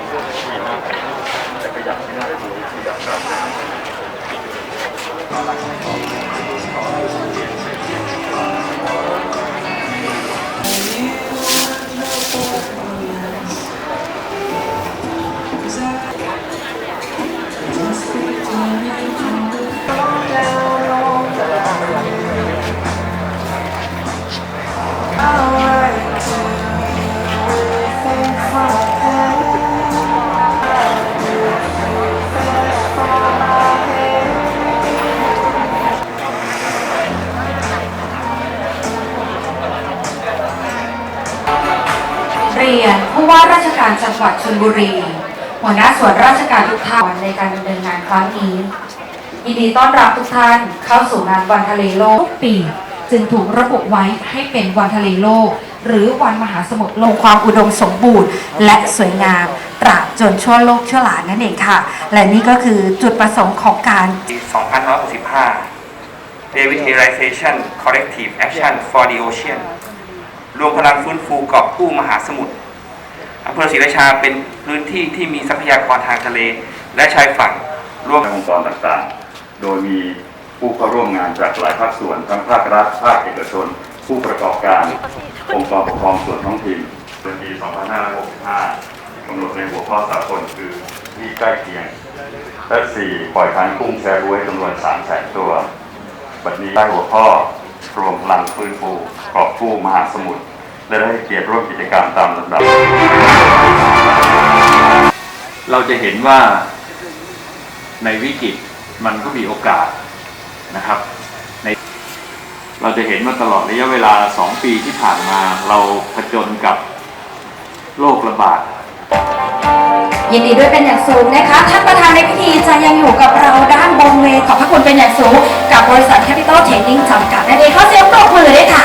Thank you. ู้ว่าราชการจังหวัดชลบุรี หัวหน้าส่วนราชการทุกท่านในการดำเนินงานครั้งนี้ยินดีต้อนรับทุกท่านเข้าสู่งานวันทะเลโลกทุกปี จึงถูกระบุไว้ให้เป็นวันทะเลโลก หรือวันมหาสมุทรโลกความอุดมสมบูรณ์ และสวยงามตราบจนชั่วโลกชั่วหลานนั่นเองค่ะ และนี่ก็คือจุดประสงค์ของการ 2565 Revitalization Collective Action for the Ocean รวมพลังฟื้นฟูกอบกู้มหาสมุทร อำเภอศรีราชาเป็นพื้นที่ที่มีทรัพยากรทางทะเล และชายฝั่งร่วมองค์กรต่างๆ โดยมีผู้เข้าร่วมงานจากหลายภาคส่วน ทั้งภาครัฐ ภาคเอกชน ผู้ประกอบการ องค์กรปกครองส่วนท้องถิ่นเป็นปี 2565กำหนดในหัวข้อสากลคือที่ใกล้เคียง และ 4 ปล่อยพันกุ้งแชร์บวยจำนวน3แสนตัวบัดนี้ได้หัวข้อรวมพลังฟื้นฟูกอบกู้มหาสมุทร และได้เกียรติร่วมกิจกรรมตามลำดับ เราจะเห็นว่าในวิกฤตมันก็มีโอกาสนะครับในเราจะเห็นว่าตลอดระยะเวลา 2 ปีที่ผ่านมาเราผจญกับโรคระบาดยินดีด้วยเป็นอย่างสูงนะคะ ท่านประธานในพิธีจะยังอยู่กับเราด้านบนเวขอบพระคุณเป็นอย่างสูง กับบริษัท Capital Trading จำกัดนั่นเองขอเสียงปรบมือด้วยค่ะ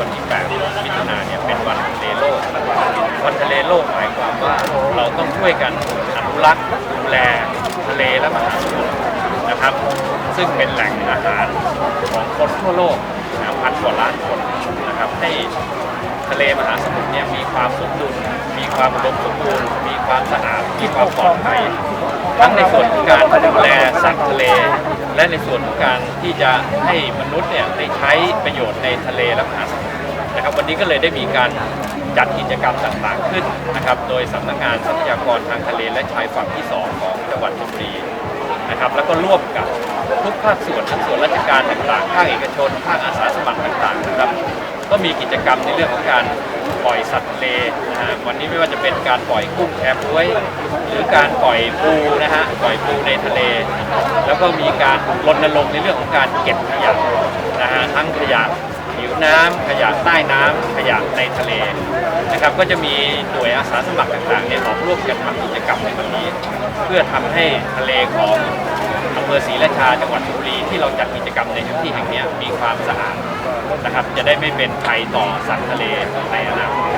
วันที่8มิถุนาเนี่ยเป็นวันทะเลโลกวันทะเลโลกหมายความว่าเราต้องช่วยกันอนุรักษ์ดูแลทะเลและมหาสมุทรนะครับ ซึ่งเป็นแหล่งอาหารของคนทั่วโลกนะพันกว่าล้านคนนะครับให้ทะเลมหาสมุทรเนี่ยมีความสมดุล มีความอุดมสมบูรณ์ มีความสะอาด มีความปลอดภัย ทั้งในส่วนของการดูแลสัตว์ทะเล และในส่วนของการที่จะให้มนุษย์เนี่ยได้ใช้ประโยชน์ในทะเลและมหาสมุทร นะครับวันนี้ก็เลยได้มีการจัดกิจกรรมต่างๆขึ้นนะครับโดยสำนักงานทรัพยากรทางทะเลและชายฝั่งที่ 2 ของจังหวัดชลบุรีนะครับแล้วก็ร่วมกับทุกภาคส่วนทั้งส่วนราชการต่างๆภาคเอกชนภาคอาสาสมัครต่างๆนะครับก็มีกิจกรรมในเรื่องของการปล่อยสัตว์ทะเลนะฮะวันนี้ไม่ว่าจะเป็นการปล่อยกุ้งแคบวย หรือการปล่อยปูนะฮะปล่อยปูในทะเล แล้วก็มีการรณรงค์ในเรื่องของการเก็บขยะนะฮะทั้งขยะ น้ำขยะใต้น้ำขยะในทะเลนะครับก็จะมีหน่วยอาสาสมัครต่างๆเนี่ยออกร่วมกันทำกิจกรรมในวันนี้ เพื่อทำให้ทะเลของอำเภอศรีราชาจังหวัดชลบุรีที่เราจัดกิจกรรมในพื้นที่แห่งเนี้ยมีความสะอาดนะครับจะได้ไม่เป็นภัยต่อสัตว์ทะเลในอนาคต